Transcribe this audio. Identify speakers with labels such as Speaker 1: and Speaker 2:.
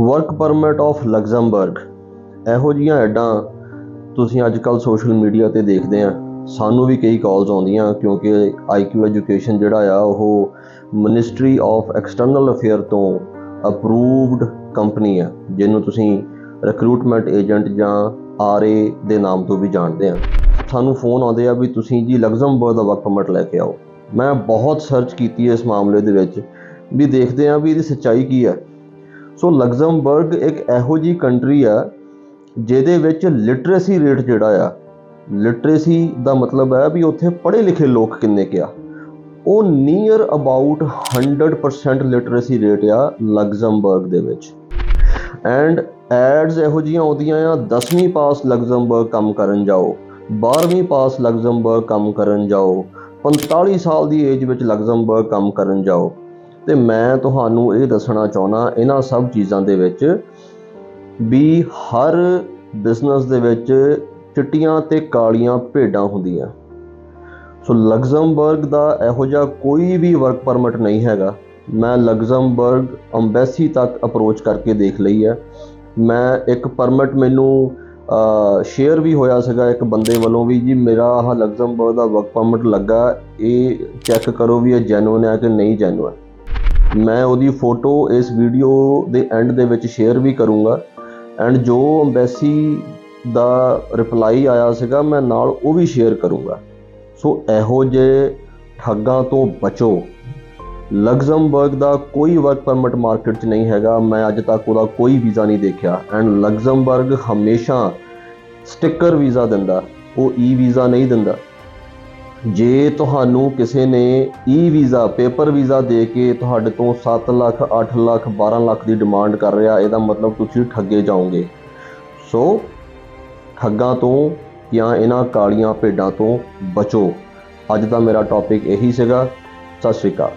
Speaker 1: Work permit of ਲਗਜ਼ਮਬਰਗ ਇਹੋ ਜੀਆਂ ਐਡਾਂ ਤੁਸੀਂ ਅੱਜ ਕੱਲ ਸੋਸ਼ਲ ਮੀਡੀਆ ਤੇ ਦੇਖਦੇ ਆ। ਸਾਨੂੰ ਵੀ ਕਈ ਕਾਲਸ ਆਉਂਦੀਆਂ ਕਿਉਂਕਿ ਆਈਕਿਊ ਐਜੂਕੇਸ਼ਨ ਜਿਹੜਾ ਆ, ਉਹ ਮਿਨਿਸਟਰੀ ਆਫ ਐਕਸਟਰਨਲ ਅਫੇਅਰ ਤੋਂ ਅਪਰੂਵਡ ਕੰਪਨੀ ਆ, ਜਿਹਨੂੰ ਤੁਸੀਂ ਰਿਕਰੂਟਮੈਂਟ ਏਜੰਟ ਜਾਂ ਆਰਏ ਦੇ ਨਾਮ ਤੋਂ ਵੀ ਜਾਣਦੇ ਆ। ਸਾਨੂੰ ਫੋਨ ਆਉਂਦੇ ਆ ਵੀ ਤੁਸੀਂ ਜੀ ਲਗਜ਼ਮਬਰਗ ਦਾ ਵਰਕ ਪਰਮਿਟ ਲੈ ਕੇ ਆਓ। ਮੈਂ ਬਹੁਤ ਸਰਚ ਕੀਤੀ ਇਸ ਮਾਮਲੇ ਦੇ ਵਿੱਚ, ਵੀ ਦੇਖਦੇ ਆ ਵੀ ਇਹਦੀ ਸੱਚਾਈ ਕੀ ਹੈ ਸੋ ਲਗਜ਼ਮਬਰਗ ਇੱਕ ਇਹੋ ਜੀ ਕੰਟਰੀ ਆ, ਜਿਹਦੇ ਵਿੱਚ ਲਿਟਰੇਸੀ ਰੇਟ ਜਿਹੜਾ ਆ, ਲਿਟਰੇਸੀ ਦਾ ਮਤਲਬ ਹੈ ਵੀ ਉੱਥੇ ਪੜ੍ਹੇ ਲਿਖੇ ਲੋਕ ਕਿੰਨੇ ਕੁ ਆ। ਉਹ ਨੀਅਰ ਅਬਾਊਟ 100% ਲਿਟਰੇਸੀ ਰੇਟ ਆ ਲਗਜ਼ਮਬਰਗ ਦੇ ਵਿੱਚ। ਐਂਡ ਐਡਸ ਇਹੋ ਜੀਆਂ ਆਉਂਦੀਆਂ ਆ 10ਵੀਂ ਪਾਸ ਲਗਜ਼ਮਬਰਗ ਕੰਮ ਕਰਨ ਜਾਓ 12ਵੀਂ ਪਾਸ ਲਗਜ਼ਮਬਰਗ ਕੰਮ ਕਰਨ ਜਾਓ 45 ਸਾਲ ਦੀ ਏਜ ਵਿੱਚ ਲਗਜ਼ਮਬਰਗ ਕੰਮ ਕਰਨ ਜਾਓ। ਤੇ ਮੈਂ ਤੁਹਾਨੂੰ ਇਹ ਦੱਸਣਾ ਚਾਹੁੰਦਾ, ਇਹਨਾਂ ਸਭ ਚੀਜ਼ਾਂ ਦੇ ਵਿੱਚ ਵੀ ਹਰ ਬਿਜ਼ਨਸ ਦੇ ਵਿੱਚ ਚਿੱਟੀਆਂ ਤੇ ਕਾਲੀਆਂ ਭੇਡਾਂ ਹੁੰਦੀਆਂ। ਸੋ ਲਗਜ਼ਮਬਰਗ ਦਾ ਇਹੋ ਜਿਹਾ ਕੋਈ ਵੀ ਵਰਕ ਪਰਮਿਟ ਨਹੀਂ ਹੈਗਾ। ਮੈਂ ਲਗਜ਼ਮਬਰਗ ਅੰਬੈਸੀ ਤੱਕ ਅਪਰੋਚ ਕਰਕੇ ਦੇਖ ਲਈ ਹੈ। ਮੈਂ ਇੱਕ ਪਰਮਿਟ ਮੈਨੂੰ ਸ਼ੇਅਰ ਵੀ ਹੋਇਆ ਸੀਗਾ ਇੱਕ ਬੰਦੇ ਵੱਲੋਂ ਵੀ, ਜੀ ਮੇਰਾ ਆਹ ਲਗਜ਼ਮਬਰਗ ਦਾ ਵਰਕ ਪਰਮਿਟ ਲੱਗਾ, ਇਹ ਚੈੱਕ ਕਰੋ ਵੀ ਇਹ ਜੈਨੂਇਨ ਹੈ ਕਿ ਨਹੀਂ ਜੈਨੂਇਨ ਮੈਂ ਉਹਦੀ ਫੋਟੋ ਇਸ ਵੀਡੀਓ ਦੇ ਐਂਡ ਦੇ ਵਿੱਚ ਸ਼ੇਅਰ ਵੀ ਕਰੂੰਗਾ। ਐਂਡ ਜੋ ਅੰਬੈਸੀ ਦਾ ਰਿਪਲਾਈ ਆਇਆ ਸੀਗਾ, ਮੈਂ ਨਾਲ ਉਹ ਵੀ ਸ਼ੇਅਰ ਕਰੂੰਗਾ। ਸੋ ਇਹੋ ਜਿਹੇ ਠੱਗਾਂ ਤੋਂ ਬਚੋ। ਲਗਜ਼ਮਬਰਗ ਦਾ ਕੋਈ ਵਰਕ ਪਰਮਿਟ ਮਾਰਕੀਟ 'ਚ ਨਹੀਂ ਹੈਗਾ। ਮੈਂ ਅੱਜ ਤੱਕ ਉਹਦਾ ਕੋਈ ਵੀਜ਼ਾ ਨਹੀਂ ਦੇਖਿਆ। ਐਂਡ ਲਗਜ਼ਮਬਰਗ ਹਮੇਸ਼ਾ ਸਟicker ਵੀਜ਼ਾ ਦਿੰਦਾ। ਉਹ ਈ ਵੀਜ਼ਾ ਨਹੀਂ ਦਿੰਦਾ। ਜੇ ਤੁਹਾਨੂੰ ਕਿਸੇ ਨੇ ਈ ਵੀਜ਼ਾ ਪੇਪਰ ਵੀਜ਼ਾ ਦੇ ਕੇ ਤੁਹਾਡੇ ਤੋਂ 7 ਲੱਖ 8 ਲੱਖ 12 ਲੱਖ ਦੀ ਡਿਮਾਂਡ ਕਰ ਰਿਹਾ, ਇਹਦਾ ਮਤਲਬ ਤੁਸੀਂ ਠੱਗੇ ਜਾਓਗੇ। ਸੋ, ਠੱਗਾਂ ਤੋਂ ਜਾਂ ਇਹਨਾਂ ਕਾਲੀਆਂ ਭੇਡਾਂ ਤੋਂ ਬਚੋ। ਅੱਜ ਦਾ ਮੇਰਾ ਟੌਪਿਕ ਇਹੀ ਸੀਗਾ। ਸਤਿ ਸ਼੍ਰੀ ਅਕਾਲ।